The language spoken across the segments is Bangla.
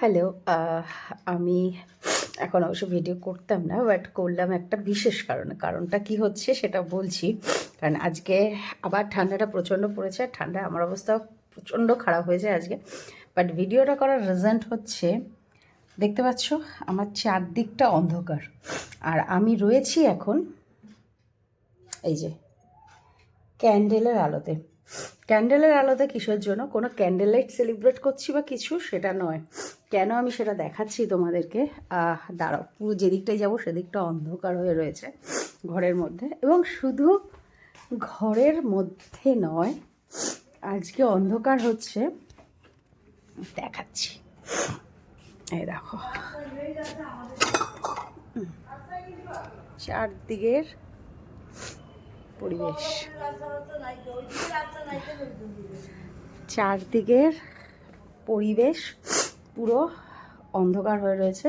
হ্যালো আমি এখন অবশ্য ভিডিও করতাম না বাট করলাম একটা বিশেষ কারণে। কারণটা কি হচ্ছে সেটা বলছি। কারণ আজকে আবার ঠান্ডাটা প্রচণ্ড পড়েছে, আর ঠান্ডায় আমার অবস্থা প্রচণ্ড খারাপ হয়েছে আজকে। বাট ভিডিওটা করার রেজাল্ট হচ্ছে, দেখতে পাচ্ছ? আমার চারদিকটা অন্ধকার। আর আমি রয়েছি এখন এই যে ক্যান্ডেলের আলোতে। ক্যান্ডেলের আলোতে কিসের জন্য? কোনো ক্যান্ডেল লাইট সেলিব্রেট করছি বা কিছু? সেটা নয়। কেন আমি সেটা দেখাচ্ছি তোমাদেরকে? দাঁড়াও, পুরো যেদিকটাই যাব সেদিকটা অন্ধকার হয়ে রয়েছে ঘরের মধ্যে। এবং শুধু ঘরের মধ্যে নয়, আজকে অন্ধকার হচ্ছে, দেখাচ্ছি। এই দেখো। চারদিকের পরিবেশ। চারদিকের পরিবেশ পুরো অন্ধকার হয়ে রয়েছে।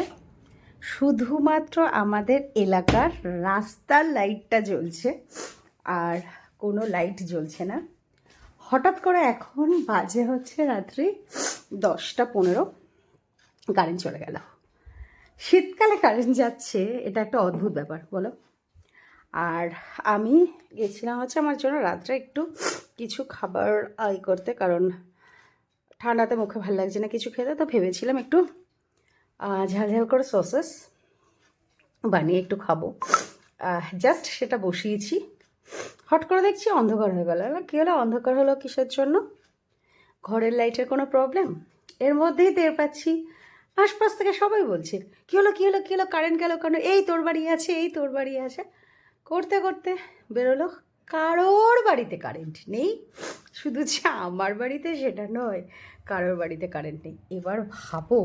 শুধুমাত্র আমাদের এলাকার রাস্তার লাইটটা জ্বলছে আর কোনো লাইট জ্বলছে না। হঠাৎ করে এখন বাজে হচ্ছে রাত্রি দশটা পনেরো। কারেন্ট চলে গেল। শীতকালে কারেন্ট যাচ্ছে, এটা একটা অদ্ভুত ব্যাপার, বলো। আর আমি গেছিলাম হচ্ছে আমার জন্য রাত্রে একটু কিছু খাবার আই করতে, কারণ ঠান্ডাতে মুখে ভালো লাগছে না কিছু খেতে, তো ভেবেছিলাম একটু ঝাল ঝাল করে সসেস বানিয়ে একটু খাব। জাস্ট সেটা বসিয়েছি। হট করে দেখছি অন্ধকার হয়ে গেল। কী হলো? অন্ধকার হলো কিসের জন্য? ঘরের লাইটের কোনো প্রবলেম এর মধ্যেই টের পাচ্ছি। আশপাশ থেকে সবাই বলছে, কী হলো কী হলো কী হলো? কারেন্ট গেল কেন? এই তোর বাড়ি আছে, এই তোর বাড়ি আছে। করতে করতে বেরোলো। কারোর বাড়িতে কারেন্ট নেই। শুধু যে আমার বাড়িতে সেটা নয়, কারোর বাড়িতে কারেন্ট নেই। এবার ভাবো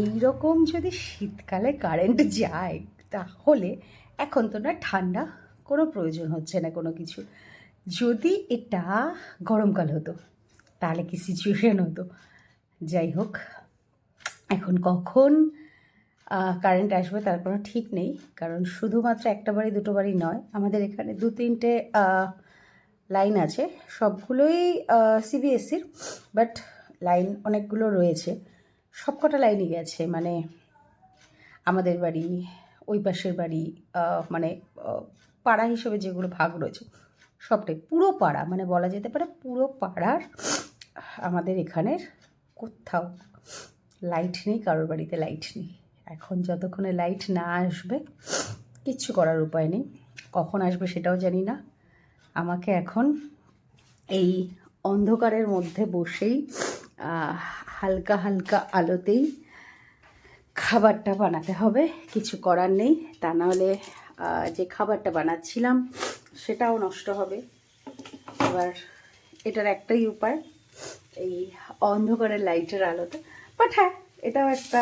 এই রকম যদি শীতকালে কারেন্ট যায়, তাহলে এখন তো না ঠান্ডা, কোনো প্রয়োজন হচ্ছে না কোনো কিছু। যদি এটা গরমকাল হতো, তাহলে কি সিচুয়েশান হতো? যাই হোক, এখন কখন কারেন্ট আসবে, তার কোনো ঠিক নেই। কারণ শুধুমাত্র একটা বাড়ি, দুটো বাড়ি নয়, আমাদের এখানে দু তিনটে লাইন আছে। সবগুলোই সিবিএসসির বাট লাইন অনেকগুলো রয়েছে। সবকটা লাইনই গেছে মানে আমাদের বাড়ি, ওই পাশের বাড়ি মানে পাড়া হিসেবে যেগুলো ভাগ রয়েছে, সবটাই। পুরো পাড়া মানে বলা যেতে পারে পুরো পাড়ার আমাদের এখানের কোথাও লাইট নেই, কারোর বাড়িতে লাইট নেই। এখন যতক্ষণে লাইট না আসবে, কিচ্ছু করার উপায় নেই। কখন আসবে সেটাও জানি না। আমাকে এখন এই অন্ধকারের মধ্যে বসেই হালকা হালকা আলোতেই খাবারটা বানাতে হবে। কিছু করার নেই। তা নাহলে যে খাবারটা বানাচ্ছিলাম, সেটাও নষ্ট হবে। এবার এটার একটাই উপায়, এই অন্ধকারের লাইটের আলোতে বাট হ্যাঁ এটাও একটা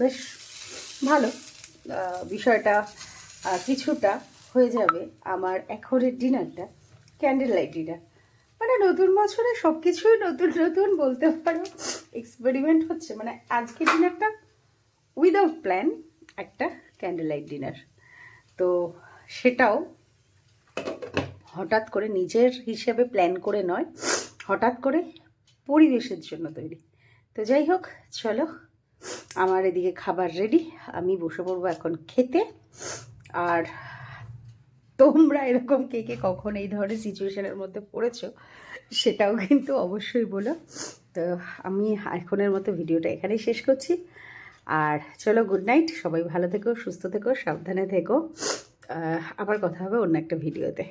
বেশ ভালো বিষয়টা কিছুটা হয়ে যাবে আমার এখনের ডিনারটা ক্যান্ডেল লাইট ডিনার মানে নতুন বছরে সব কিছুই নতুন নতুন বলতে পারো এক্সপেরিমেন্ট হচ্ছে। মানে আজকে ডিনারটা উইদাউট প্ল্যান একটা ক্যান্ডেল লাইট ডিনার তো সেটাও হঠাৎ করে নিজের হিসেবে প্ল্যান করে নয়, হঠাৎ করে পরিবেশের জন্য তৈরি। তো যাই হোক, চলো, আমার এদিকে খাবার রেডি আমি বসে পড়ব এখন খেতে। আর তোমরা এরকম কে কে কখন এই ধরনের সিচুয়েশনের মধ্যে পড়েছো, সেটাও কিন্তু অবশ্যই বলো। তো আমি এখনের মতো ভিডিওটা এখানেই শেষ করছি। আর চলো গুড নাইট সবাই ভালো থেকো, সুস্থ থেকো, সাবধানে থেকো। আবার কথা হবে অন্য একটা ভিডিওতে